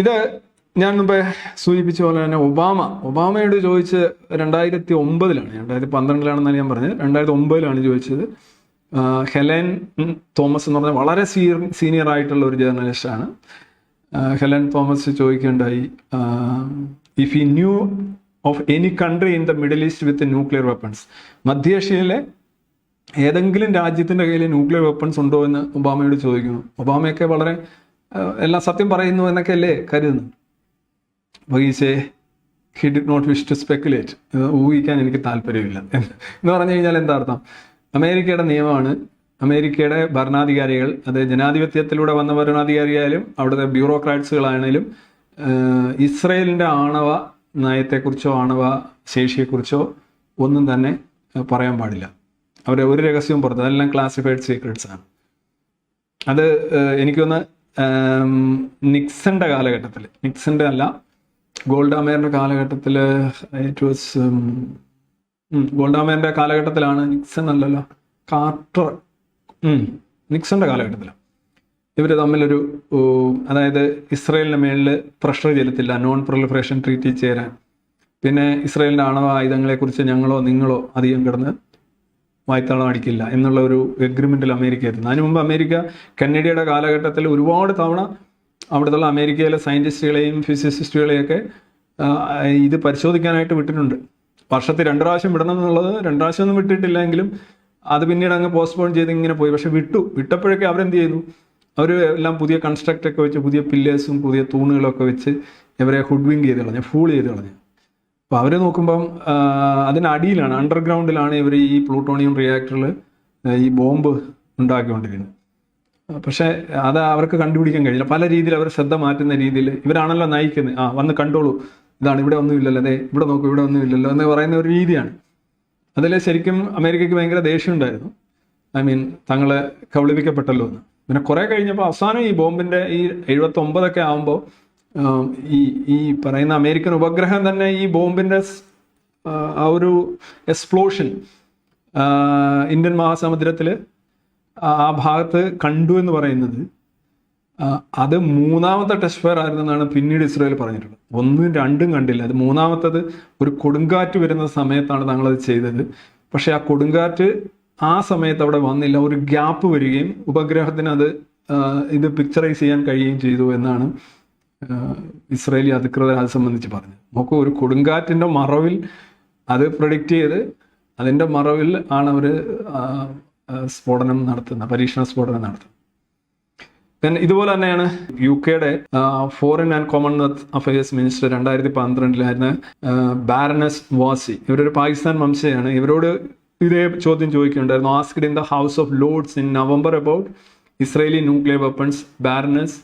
ഇത് ഞാൻ മുമ്പ് സൂചിപ്പിച്ച പോലെ തന്നെ ഒബാമ. ഒബാമയോട് ചോദിച്ച് രണ്ടായിരത്തി ഒമ്പതിലാണ് രണ്ടായിരത്തി പന്ത്രണ്ടിലാണെന്നാണ് ഞാൻ പറഞ്ഞത്. രണ്ടായിരത്തി ഒമ്പതിലാണ് ചോദിച്ചത് ഹെലൻ തോമസ് എന്ന് പറഞ്ഞ വളരെ സീനിയർ ആയിട്ടുള്ള ഒരു ജേർണലിസ്റ്റാണ്. Helen Thomas ചോദിക്കേണ്ടായി if you knew of any country in the Middle East with nuclear weapons മധ്യേഷ്യയിലെ ഏതെങ്കിലും രാജ്യത്തിന്റെ കയ്യിൽ ന്യൂക്ലിയർ വെപ്പൺസ് ഉണ്ടോ? എന്ന് ഒബാമയോട് ചോദിക്കുന്നു. ഒബാമയൊക്കെ വളരെ എല്ലാം സത്യം പറയുന്നു എന്നൊക്കെ അല്ലേ കരുതുന്നു ഈ he did not wish to speculate ഊഹിക്കാൻ എനിക്ക് താല്പര്യമില്ല. എന്ന് പറഞ്ഞു കഴിഞ്ഞാൽ എന്താ അർത്ഥം? അമേരിക്കയുടെ നിയമമാണ്. അമേരിക്കയുടെ ഭരണാധികാരികൾ അത് ജനാധിപത്യത്തിലൂടെ വന്ന ഭരണാധികാരിയായാലും അവിടുത്തെ ബ്യൂറോക്രാറ്റ്സുകളാണേലും ഇസ്രയേലിന്റെ ആണവ നയത്തെക്കുറിച്ചോ ആണവ ശേഷിയെക്കുറിച്ചോ ഒന്നും തന്നെ പറയാൻ പാടില്ല. അവരെ ഒരു രഹസ്യവും പുറത്ത് അതെല്ലാം ക്ലാസിഫൈഡ് സീക്രട്സ് ആണ്. അത് എനിക്കൊന്ന് നിക്സന്റെ കാലഘട്ടത്തിൽ നിക്സന്റെ അല്ല ഗോൾഡാമേറിന്റെ കാലഘട്ടത്തിൽ ഇറ്റ് വാസ് ഗോൾഡാമേറിന്റെ കാലഘട്ടത്തിലാണ് നിക്സൺ അല്ലല്ലോ കാർട്ടർ നിക്സന്റെ കാലഘട്ടത്തിലാണ് ഇവർ തമ്മിലൊരു അതായത് ഇസ്രയേലിന് മേളിൽ പ്രഷർ ചെലുത്തില്ല നോൺ പ്രൊലിഫറേഷൻ ട്രീറ്റി ചേരാൻ. പിന്നെ ഇസ്രയേലിന്റെ ആണവ ആയുധങ്ങളെക്കുറിച്ച് ഞങ്ങളോ നിങ്ങളോ അധികം കിടന്ന് വായ്ത്തളം അടിക്കില്ല എന്നുള്ള ഒരു എഗ്രിമെന്റിൽ അമേരിക്ക എത്തുന്നു. അതിനു മുമ്പ് അമേരിക്ക കന്നഡയുടെ കാലഘട്ടത്തിൽ ഒരുപാട് തവണ അവിടുത്തെ അമേരിക്കയിലെ സയന്റിസ്റ്റുകളെയും ഫിസിസിസ്റ്റുകളെയൊക്കെ ഇത് പരിശോധിക്കാനായിട്ട് വിട്ടിട്ടുണ്ട്. വർഷത്തിൽ രണ്ട് പ്രാവശ്യം വിടണം എന്നുള്ളത് രണ്ട് പ്രാവശ്യം ഒന്നും വിട്ടിട്ടില്ലെങ്കിലും അത് പിന്നീട് അങ്ങ് പോസ്റ്റ്പോൺ ചെയ്ത് ഇങ്ങനെ പോയി. പക്ഷെ വിട്ടു. വിട്ടപ്പോഴൊക്കെ അവരെന്ത് ചെയ്തു? അവർ എല്ലാം പുതിയ കൺസ്ട്രക്റ്റ് ഒക്കെ വെച്ച് പുതിയ പില്ലേഴ്സും പുതിയ തൂണുകളൊക്കെ വെച്ച് ഇവരെ ഹുഡ്വിങ് ചെയ്ത് കളഞ്ഞു ഫൂൾ ചെയ്ത് കളഞ്ഞു. അപ്പോൾ അവർ നോക്കുമ്പം അതിനടിയിലാണ് അണ്ടർഗ്രൗണ്ടിലാണ് ഇവർ ഈ പ്ലൂട്ടോണിയം റിയാക്ടറിൽ ഈ ബോംബ് ഉണ്ടാക്കിക്കൊണ്ടിരുന്നത്. പക്ഷേ അത് അവർക്ക് കണ്ടുപിടിക്കാൻ കഴിയില്ല. പല രീതിയിൽ അവർ ശ്രദ്ധ മാറ്റുന്ന രീതിയിൽ ഇവരാണല്ലോ നയിക്കുന്നത്. ആ വന്ന് കണ്ടോളൂ. ഇതാണ് ഇവിടെ ഒന്നും ഇല്ലല്ലോ. അതെ ഇവിടെ നോക്കൂ ഇവിടെ ഒന്നും ഇല്ലല്ലോ എന്ന് പറയുന്ന ഒരു രീതിയാണ്. അതിൽ ശരിക്കും അമേരിക്കയ്ക്ക് ഭയങ്കര ദേഷ്യം ഉണ്ടായിരുന്നു. ഐ മീൻ തങ്ങളെ കബളിപ്പിക്കപ്പെട്ടല്ലോ എന്ന്. പിന്നെ കുറെ കഴിഞ്ഞപ്പോൾ അവസാനം ഈ ബോംബിന്റെ ഈ എഴുപത്തി ഒമ്പതൊക്കെ ആകുമ്പോൾ ഈ ഈ പറയുന്ന അമേരിക്കൻ ഉപഗ്രഹം തന്നെ ഈ ബോംബിന്റെ ആ, ഒരു എക്സ്പ്ലോഷൻ ഇന്ത്യൻ മഹാസമുദ്രത്തിൽ ആ ഭാഗത്ത് കണ്ടു എന്ന് പറയുന്നത്. അത് മൂന്നാമത്തെ ടെസ്റ്റ് ഫയർ ആയിരുന്നെന്നാണ് പിന്നീട് ഇസ്രായേൽ പറഞ്ഞിട്ടുള്ളത്. ഒന്നും രണ്ടും കണ്ടില്ല. അത് മൂന്നാമത്തത് ഒരു കൊടുങ്കാറ്റ് വരുന്ന സമയത്താണ് തങ്ങളത് ചെയ്തത്. പക്ഷേ ആ കൊടുങ്കാറ്റ് ആ സമയത്ത് അവിടെ വന്നില്ല. ഒരു ഗ്യാപ്പ് വരികയും ഉപഗ്രഹത്തിന് അത് ഇത് പിക്ചറൈസ് ചെയ്യാൻ കഴിയുകയും ചെയ്തു എന്നാണ് ഇസ്രായേലി അധികൃതർ അത് സംബന്ധിച്ച് പറഞ്ഞു. നോക്കൂ ഒരു കൊടുങ്കാറ്റിന്റെ മറവിൽ അത് പ്രൊഡിക്റ്റ് ചെയ്ത് അതിന്റെ മറവിൽ ആണ് അവർ സ്ഫോടനം നടത്തുന്നത് പരീക്ഷണ സ്ഫോടനം നടത്തുന്നത്. Then ഇതുപോലെ തന്നെയാണ് യു കെയുടെ Foreign and Commonwealth Affairs minister രണ്ടായിരത്തി പന്ത്രണ്ടിലായിരുന്ന ബാരനസ് വാസി ഇവരൊരു പാകിസ്ഥാൻ വംശയാണ്. ഇവരോട് ഇതേ ചോദ്യം ചോദിക്കുന്നുണ്ടായിരുന്നു asked in the House of Lords in November about Israeli nuclear weapons baroness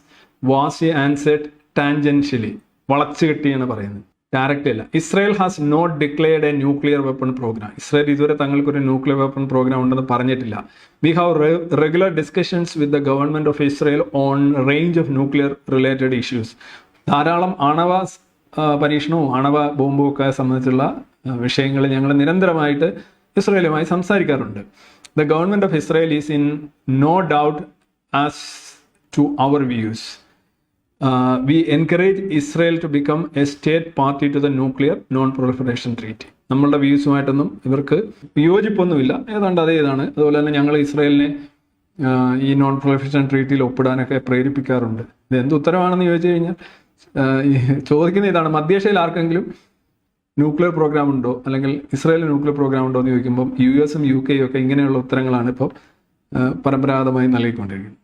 Warsi answered tangentially വളച്ചു കെട്ടിയാണ് പറയുന്നത്. ഡയറക്റ്റ് അല്ല. Israel has not declared a nuclear weapon programme Israel ഇതുവരെ തങ്ങൾക്ക് ഒരു ന്യൂക്ലിയർ വെപ്പൺ പ്രോഗ്രാം ഉണ്ടെന്ന് പറഞ്ഞിട്ടില്ല. We have regular discussions with the government of Israel on range of nuclear related issues ധാരാളം ആണവ പരീക്ഷണവും ആണവ ബോംബും ഒക്കെ സംബന്ധിച്ചുള്ള വിഷയങ്ങൾ ഞങ്ങൾ നിരന്തരമായിട്ട് ഇസ്രായേലുമായി സംസാരിക്കാറുണ്ട്. The government of Israel is in no doubt as to our views we encourage Israel to become a state party to the nuclear non proliferation treaty നമ്മളുടെ വ്യൂസുമായിട്ടൊന്നും ഇവർക്ക് വിയോജിപ്പൊന്നുമില്ല ഏതാണ്ട് അതേ ഇതാണ്. അതുപോലെ തന്നെ ഞങ്ങൾ ഇസ്രയേലിനെ ഈ നോൺ പ്രൊളിഫറേഷൻ ട്രീറ്റിയിൽ ഒപ്പിടാനൊക്കെ പ്രേരിപ്പിക്കാറുണ്ട്. ഇത് എന്ത് ഉത്തരവാണെന്ന് ചോദിച്ചു കഴിഞ്ഞാൽ ചോദിക്കുന്ന ഇതാണ്. മധ്യേഷ്യയിൽ ആർക്കെങ്കിലും ന്യൂക്ലിയർ പ്രോഗ്രാം ഉണ്ടോ? അല്ലെങ്കിൽ ഇസ്രായേൽ ന്യൂക്ലിയർ പ്രോഗ്രാം ഉണ്ടോ എന്ന് ചോദിക്കുമ്പോൾ യു എസും യു കെയും ഒക്കെ ഇങ്ങനെയുള്ള ഉത്തരങ്ങളാണ് ഇപ്പോൾ പരമ്പരാഗതമായി നൽകിക്കൊണ്ടിരിക്കുന്നത്.